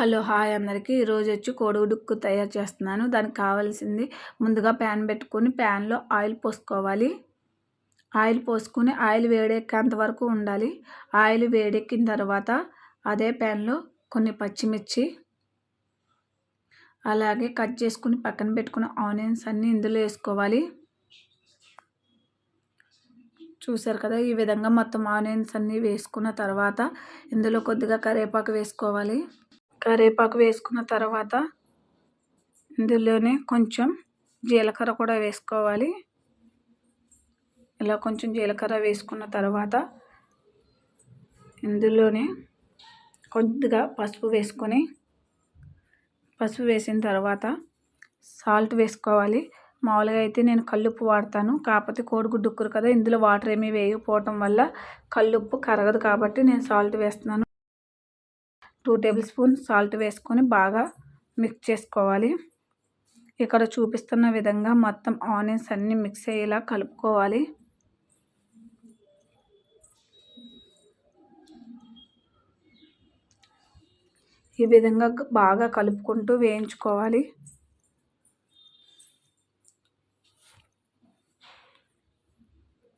Hello hi అందరికీ. ఈరోజు వచ్చి కోడిగుడ్డుకు తయారు చేస్తున్నాను. దానికి కావాల్సింది ముందుగా ప్యాన్ పెట్టుకొని ప్యాన్లో ఆయిల్ పోసుకోవాలి. ఆయిల్ పోసుకుని ఆయిల్ వేడెక్కేంత వరకు ఉండాలి. ఆయిల్ వేడెక్కిన తర్వాత అదే ప్యాన్లో కొన్ని పచ్చిమిర్చి అలాగే కట్ చేసుకుని పక్కన పెట్టుకున్న ఆనియన్స్ అన్నీ ఇందులో వేసుకోవాలి. చూసారు కదా ఈ విధంగా మొత్తం ఆనియన్స్ అన్నీ వేసుకున్న తర్వాత ఇందులో కొద్దిగా కరివేపాకు వేసుకోవాలి. కరివేపాకు వేసుకున్న తర్వాత ఇందులోనే కొంచెం జీలకర్ర కూడా వేసుకోవాలి. ఇలా కొంచెం జీలకర్ర వేసుకున్న తర్వాత ఇందులోనే కొద్దిగా పసుపు వేసుకొని పసుపు వేసిన తర్వాత సాల్ట్ వేసుకోవాలి. మామూలుగా అయితే నేను కల్లుప్పు వాడతాను కాకపోతే కోడిగుడ్డు ఉక్కురు కదా ఇందులో వాటర్ ఏమీ వేయకపోవటం వల్ల కల్లుప్పు కరగదు కాబట్టి నేను సాల్ట్ వేస్తున్నాను. టూ టేబుల్ స్పూన్ సాల్ట్ వేసుకొని బాగా మిక్స్ చేసుకోవాలి. ఇక్కడ చూపిస్తున్న విధంగా మొత్తం ఆనియన్స్ అన్నీ మిక్స్ అయ్యేలా కలుపుకోవాలి. ఈ విధంగా బాగా కలుపుకుంటూ వేయించుకోవాలి.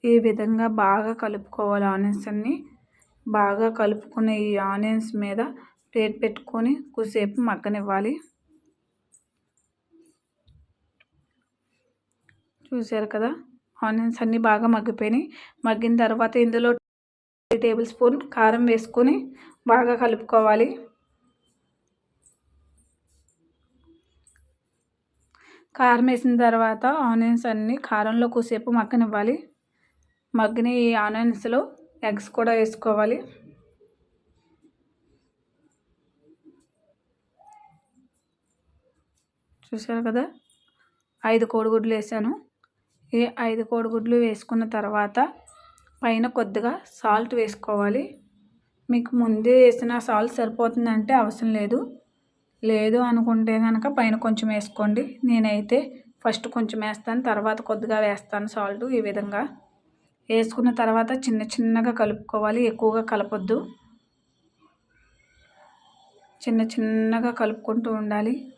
ఈ విధంగా బాగా కలుపుకోవాలి ఆనియన్స్ అన్నీ. బాగా కలుపుకునే ఈ ఆనియన్స్ మీద ప్లేట్ పెట్టుకొని కొద్దిసేపు మగ్గనివ్వాలి. చూసారు కదా? ఆనియన్స్ అన్నీ బాగా మగ్గిపోయినాయి. మగ్గిన తర్వాత ఇందులో టేబుల్ స్పూన్ కారం వేసుకొని బాగా కలుపుకోవాలి. కారం వేసిన తర్వాత ఆనియన్స్ అన్నీ కారంలో కొద్దిసేపు మగ్గనివ్వాలి. మగ్గిన ఈ ఆనియన్స్లో ఎగ్స్ కూడా వేసుకోవాలి. చూసారు కదా? ఐదు కోడిగుడ్లు వేసాను. ఈ ఐదు కోడిగుడ్లు వేసుకున్న తర్వాత పైన కొద్దిగా సాల్ట్ వేసుకోవాలి. మీకు ముందే వేసిన సాల్ట్ సరిపోతుందంటే అవసరం లేదు. లేదు అనుకుంటే కనుక పైన కొంచెం వేసుకోండి. నేనైతే ఫస్ట్ కొంచెం వేస్తాను తర్వాత కొద్దిగా వేస్తాను సాల్ట్ ఈ విధంగా. వేసుకున్న తర్వాత చిన్న చిన్నగా కలుపుకోవాలి ఎక్కువగా కలపొద్దు. చిన్న చిన్నగా కలుపుకుంటూ ఉండాలి.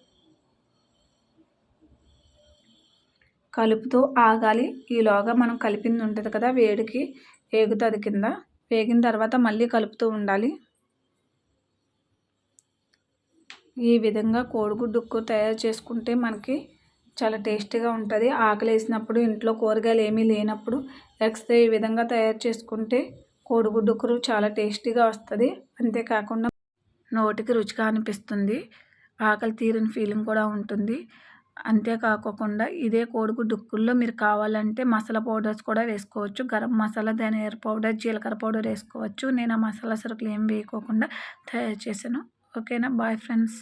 కలుపుతూ ఆగాలి. ఈలోగా మనం కలిపింది ఉంటుంది కదా వేడికి వేగుతుంది కింద. వేగిన తర్వాత మళ్ళీ కలుపుతూ ఉండాలి. ఈ విధంగా కోడిగుడ్డు తయారు చేసుకుంటే మనకి చాలా టేస్టీగా ఉంటుంది. ఆకలి వేసినప్పుడు ఇంట్లో కూరగాయలు ఏమీ లేనప్పుడు నెక్స్ట్ ఈ విధంగా తయారు చేసుకుంటే కోడిగుడ్డు కూర చాలా టేస్టీగా వస్తుంది. అంతేకాకుండా నోటికి రుచిగా అనిపిస్తుంది. ఆకలి తీరని ఫీలింగ్ కూడా ఉంటుంది. అంతేకాకుండా ఇదే కోడిగుడ్డు ఉక్కుల్లో మీరు కావాలంటే మసాలా పౌడర్స్ కూడా వేసుకోవచ్చు. గరం మసాలా ధనియాల పౌడర్ జీలకర్ర పౌడర్ వేసుకోవచ్చు. నేను ఆ మసాలా సరుకులు ఏం వేయకోకుండా తయారు చేశాను. ఓకేనా? Bye friends.